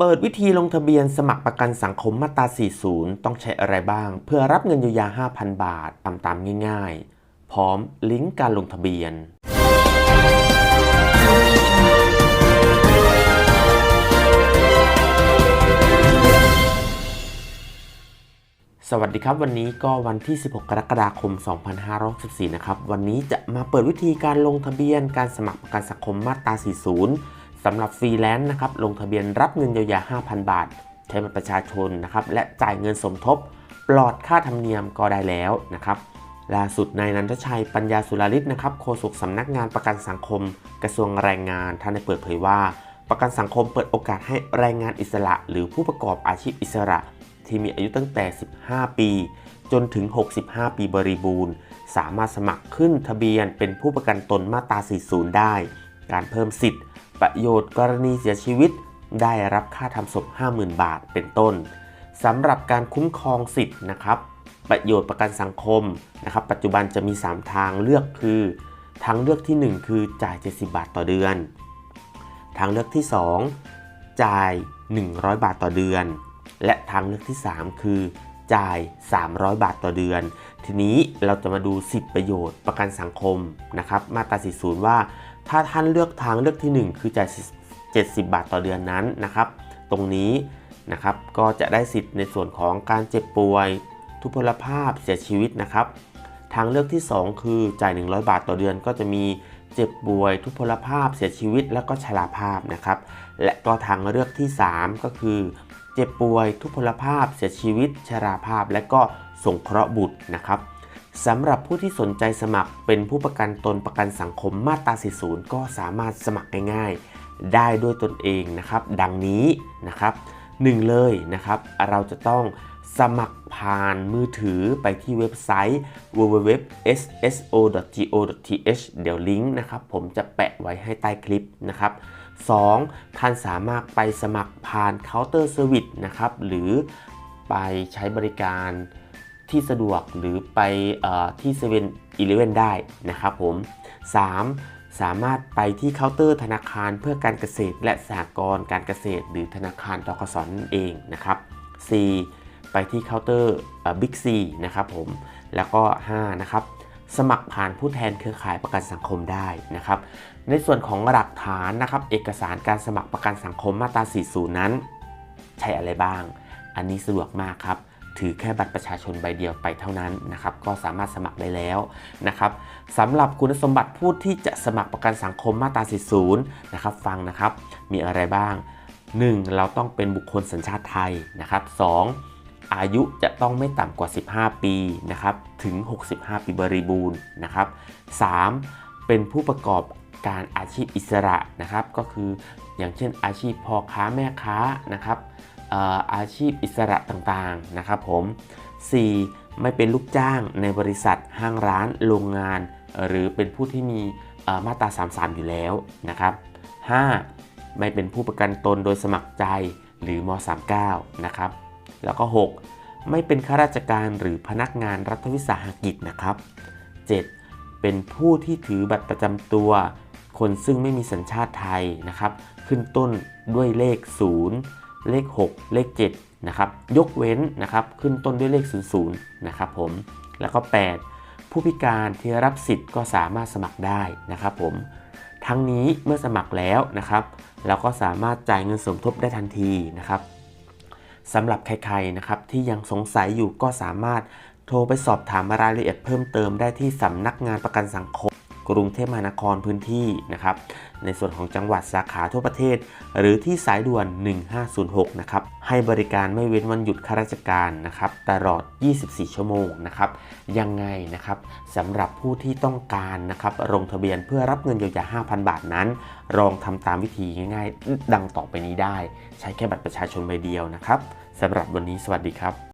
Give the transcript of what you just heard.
เปิดวิธีลงทะเบียนสมัครประกันสังคมมาตรา 40 ต้องใช้อะไรบ้าง เพื่อรับเงินเยียวยา 5,000 บาทตามตามๆง่ายๆ พร้อมลิงก์การลงทะเบียน สวัสดีครับ วันนี้ก็วันที่ 16 กรกฎาคม 2564 นะครับ วันนี้จะมาเปิดวิธีการลงทะเบียนการสมัครประกันสังคมมาตรา 40 สำหรับฟรีแลนซ์นะครับลงทะเบียนรับเงินเยียวยา 5,000 บาท ใช้บัตรประชาชนนะครับและจ่ายเงินสมทบ ปลอดค่าธรรมเนียมก็ได้แล้วนะครับล่าสุดนายนันทชัยปัญญาสุราริศนะครับโฆษกสำนักงานประกันสังคม กระทรวงแรงงานท่านได้เปิดเผยว่า ประกันสังคมเปิดโอกาสให้แรงงานอิสระ หรือผู้ประกอบอาชีพอิสระ ที่มีอายุตั้งแต่ 15 ปี จนถึง 65 ปีบริบูรณ์ สามารถสมัครขึ้นทะเบียนเป็นผู้ประกันตนมาตรา 40 ได้ การเพิ่มสิทธิ์ ประโยชน์กรณีเสียชีวิต ได้รับค่าทำศพ 50,000 บาทเป็นต้นสำหรับการคุ้มครองสิทธิ์นะครับ ประโยชน์ประกันสังคมนะครับ ปัจจุบันจะมี 3 ทางเลือกคือ ทางเลือกที่ 1 คือจ่าย 70 บาทต่อเดือน ทางเลือกที่ 2 จ่าย 100 บาทต่อเดือน และทางเลือกที่ 3 คือ จ่าย 300 บาทต่อเดือน ทีนี้เราจะมาดูสิทธิประโยชน์ประกันสังคมนะครับ มาตรา 40 ว่า ถ้าท่านเลือกทางเลือกที่ 1 คือจ่าย 70 บาทต่อเดือนนั้นนะครับ ตรงนี้นะครับก็จะได้สิทธิ์ในส่วนของการเจ็บป่วย ทุพพลภาพเสียชีวิตนะครับ ทางเลือกที่ 2 คือจ่าย 100 บาทต่อเดือนก็จะมีเจ็บป่วย ทุพพลภาพเสียชีวิต แล้วก็ชราภาพนะครับ และก็ทางเลือกที่ 3 ก็คือ เจ็บป่วย ทุพพลภาพ เสียชีวิต ชราภาพ และก็สงเคราะห์บุตรนะครับสำหรับผู้ที่สนใจสมัครเป็นผู้ประกันตนประกันสังคมมาตรา 40 ก็สามารถสมัครง่ายๆ ได้ด้วยตนเองนะครับ ดังนี้นะครับหนึ่งเลยนะครับ เราจะต้องสมัครผ่านมือถือไปที่เว็บไซต์ www.sso.go.th เดี๋ยวลิงก์นะครับ ผมจะแปะไว้ให้ใต้คลิปนะครับ 2. ท่านสามารถไปสมัครผ่านเคาน์เตอร์เซอร์วิสนะครับ หรือไปใช้บริการที่สะดวกหรือไปเอ่อที่7 e เ e ่ e อได้นะครับผม 3. สามารถไปที่เคาน์เตอร์ธนาคารเพื่อการเกษตร และสหกรณ์การเกษตร หรือธนาคารตกสนั่นเองนะครับ 4. ไปที่เคาน์เตอร์บิ๊กซีนะครับผม แล้วก็ 5 นะครับ สมัครผ่านผู้แทนเครือข่ายประกันสังคมได้นะครับ ในส่วนของหลักฐานนะครับ เอกสารการสมัครประกันสังคมมาตรา 40 นั้น ใช้อะไรบ้าง อันนี้สะดวกมากครับ ถือแค่บัตรประชาชนใบเดียวไปเท่านั้นนะครับ ก็สามารถสมัครได้แล้วนะครับสำหรับคุณสมบัติผู้ที่จะสมัครประกันสังคมมาตรา 40 นะครับ ฟังนะครับ มีอะไรบ้าง 1. เราต้องเป็นบุคคลสัญชาติไทยนะครับ 2. อายุจะต้องไม่ต่ำกว่า 15 ปีนะครับถึง 65 ปีบริบูรณ์นะครับ 3. เป็นผู้ประกอบการอาชีพอิสระนะครับ ก็คืออย่างเช่นอาชีพพ่อค้าแม่ค้านะครับอาชีพอิสระต่างๆนะครับผม 4. ไม่เป็นลูกจ้างในบริษัทห้างร้านโรงงาน หรือเป็นผู้ที่มีมาตรา 33 อยู่แล้วนะครับ 5. ไม่เป็นผู้ประกันตนโดยสมัครใจหรือม 39 นะครับ แล้วก็ 6. ไม่เป็นข้าราชการหรือพนักงานรัฐวิสาหกิจนะครับ 7. เป็นผู้ที่ถือบัตรประจำตัว คนซึ่งไม่มีสัญชาติไทยนะครับ ขึ้นต้นด้วยเลข 0 เลข 6 เลข 7 นะครับ ยกเว้นนะครับ ขึ้นต้นด้วยเลข 00 นะครับผม แล้วก็ 8 ผู้พิการที่รับสิทธิ์ก็สามารถสมัครได้นะครับผม ทั้งนี้เมื่อสมัครแล้วนะครับ เราก็สามารถจ่ายเงินสมทบได้ทันทีนะครับ สำหรับใครๆนะครับที่ยังสงสัยอยู่ก็สามารถโทรไปสอบถามรายละเอียดเพิ่มเติมได้ที่สำนักงานประกันสังคม กรุงเทพมหานครพื้นที่นะครับ ในส่วนของจังหวัดสาขาทั่วประเทศ หรือที่สายด่วน 1506 นะครับ ให้บริการไม่เว้นวันหยุดข้าราชการนะครับตลอด 24 ชั่วโมงนะครับ ยังไงนะครับสำหรับผู้ที่ต้องการนะครับลงทะเบียนเพื่อรับเงินเยียวยา 5,000 บาทนั้น ลองทำตามวิธีง่ายๆ ดังต่อไปนี้ได้ ใช้แค่บัตรประชาชนใบเดียวนะครับสำหรับวันนี้สวัสดีครับ